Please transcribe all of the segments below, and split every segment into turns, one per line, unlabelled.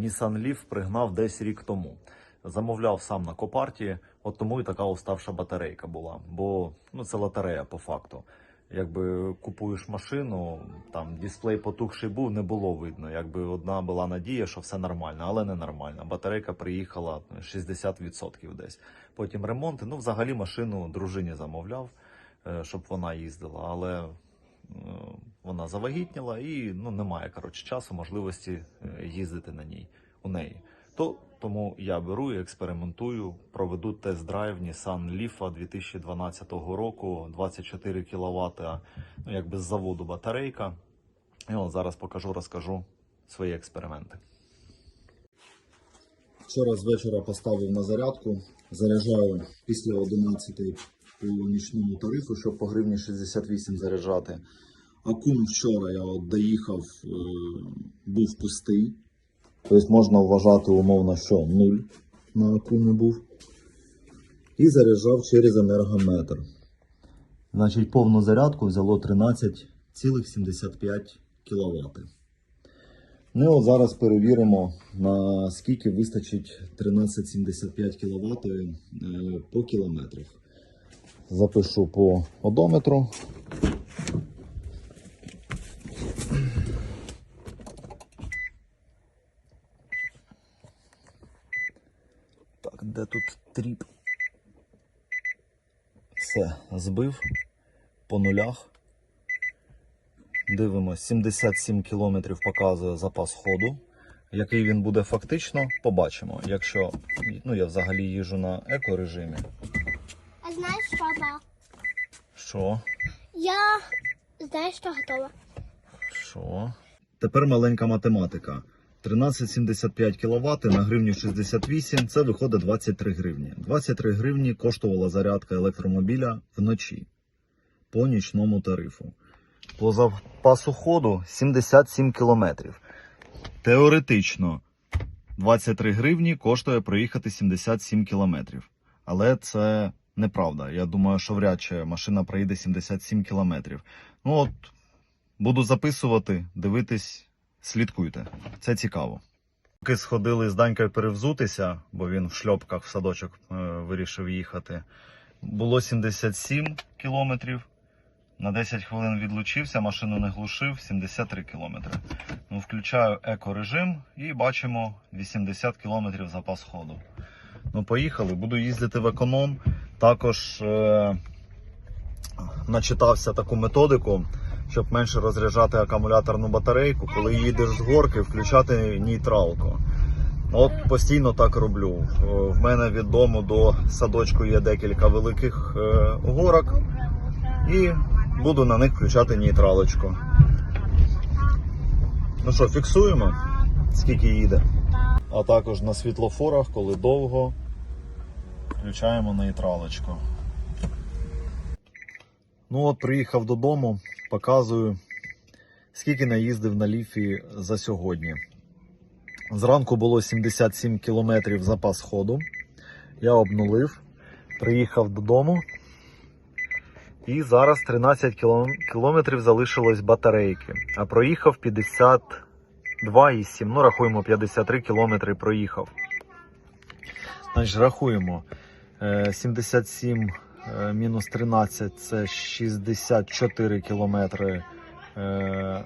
Nissan Leaf пригнав десь рік тому. Замовляв сам на копарті, от тому і така уставша батарейка була. Бо ну це лотерея по факту. Якби купуєш машину, там дисплей потухший був, не було видно. Якби одна була надія, що все нормально, але не нормально. Батарейка приїхала 60% десь. Потім ремонти. Ну, взагалі машину дружині замовляв, е, щоб вона їздила, але вона завагітніла і ну немає коротше часу, можливості е, їздити на ній у неї. То тому я беру і експериментую, проведу тест-драйв Nissan Leaf 2012 року, 24 кВт, ну якби з заводу батарейка. І от зараз покажу, розкажу свої експерименти.
Вчора з вечора поставив на зарядку. Заряджаю після 11 по нічному тарифу, щоб по гривні 68 заряджати. Акум вчора я от доїхав, е, був пустий. Тобто можна вважати умовно, що нуль на акумі був. І заряджав через енергометр. Значить, повну зарядку взяло 13,75 кВт. Ну, от зараз перевіримо, наскільки вистачить 1375 кВт по кілометрах. Запишу по одометру.
Так, де тут тріп? Все, збив по нулях. Дивимось, 77 км показує запас ходу. Який він буде фактично, побачимо. Якщо ну, я взагалі їжу на екорежимі.
А знаєш що, па?
Що?
Я знаєш, що готова.
Що? Тепер маленька математика. 13,75 кВт на гривню 68 це виходить 23 гривні. 23 гривні коштувала зарядка електромобіля вночі по нічному тарифу. По запасу ходу 77 км. Теоретично 23 гривні коштує проїхати 77 км. Але це неправда. Я думаю, що вряд чи машина проїде 77 км. Ну от Буду записувати, дивитись, слідкуйте. Це цікаво. Поки сходили з Данькою перевзутися, бо він в шльопках в садочок е, вирішив їхати. Було 77 кілометрів. На 10 хвилин відлучився, машину не глушив, 73 кілометри. Ну, включаю екорежим і бачимо 80 кілометрів запас ходу. Ну, поїхали, буду їздити в економ. Також е- начитався таку методику щоб менше розряджати акумуляторну батарейку, коли їдеш з горки, включати нейтралку. От постійно так роблю. В мене від дому до садочку є декілька великих е, горок, і буду на них включати нейтралочку. Ну що, фіксуємо, скільки їде. А також на світлофорах, коли довго, включаємо нейтралочку. Ну от приїхав додому, показую, скільки наїздив на ліфі за сьогодні. Зранку було 77 кілометрів запас ходу. Я обнулив, приїхав додому. І зараз 13 кілометрів залишилось батарейки. А проїхав 52,7. Ну, рахуємо, 53 кілометри проїхав. Значить, рахуємо. Е, 77 Е, мінус 13 це 64 кілометри е,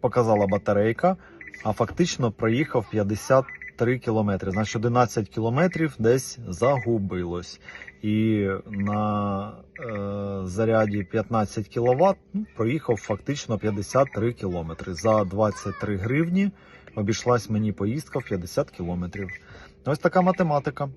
показала батарейка, а фактично проїхав 53 кілометри. Значить 11 кілометрів десь загубилось. І на е, заряді 15 кВт ну, проїхав фактично 53 кілометри. За 23 гривні обійшлась мені поїздка в 50 кілометрів. Ось така математика.